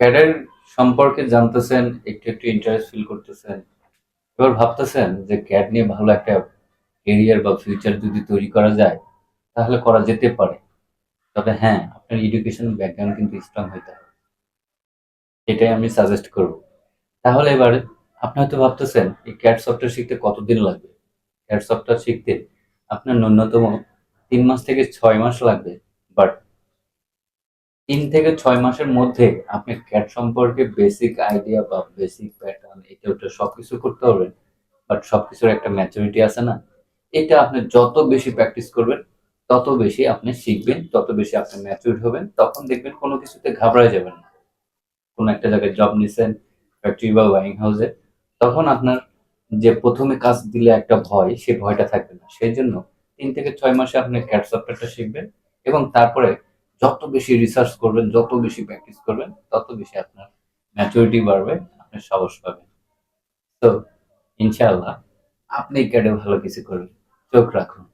ক্যাডের সম্পর্কে জানতেছেন, একটু একটু ইন্টারেস্ট ফিল করতেছেন। এবার ভাবতেছেন যে ক্যাড নিয়ে ভালো একটা কেরিয়ার বা ফিউচার যদি তৈরি করা যায়, তাহলে করা যেতে পারে। তবে হ্যাঁ আপনার এডুকেশন ব্যাকগ্রাউন্ড কিন্তু স্ট্রং হইতে হবে। এটাই আমি সাজেস্ট করব। তাহলে এবার আপনি হয়তো ভাবতেছেন, এই ক্যাড সফটওয়্যার শিখতে কতদিন লাগবে? ক্যাড সফটওয়্যার শিখতে আপনার ন্যূনতম তিন মাস থেকে ছয় মাস লাগবে বাট তিন থেকে ছয় মাসের মধ্যে আপনি ক্যাট সম্পর্কে বেসিক আইডিয়া বা বেসিক প্যাটার্ন এটা ওটা সবকিছু করতে পারবেন বাট সবকিছুর একটা ম্যাচুরিটি আছে না? এটা আপনি যত বেশি প্র্যাকটিস করবেন, তত বেশি আপনি শিখবেন, তত বেশি আপনি ম্যাচুর হবেন, তখন দেখবেন কোনো কিছুতে ঘাবড়ায় যাবেন না। কোনো একটা জায়গায় জব নিছেন ফ্যাক্টরি বা ওয়াইং হাউসে তখন আপনার যে প্রথমে কাজ দিলে একটা ভয়, সেই ভয়টা থাকবে না। সেই জন্য তিন থেকে ছয় মাসে আপনি ক্যাট সফটওয়্যারটা শিখবেন এবং তারপরে যত বেশি রিসার্চ করবেন, যত বেশি প্র্যাকটিস করবেন, তত বেশি আপনার ম্যাচুরিটি বাড়বে, আপনি সাহস পাবেন। তো ইনশাআল্লাহ, আপনি ক্যাডে ভালো কিছু করবেন। চোখ রাখুন।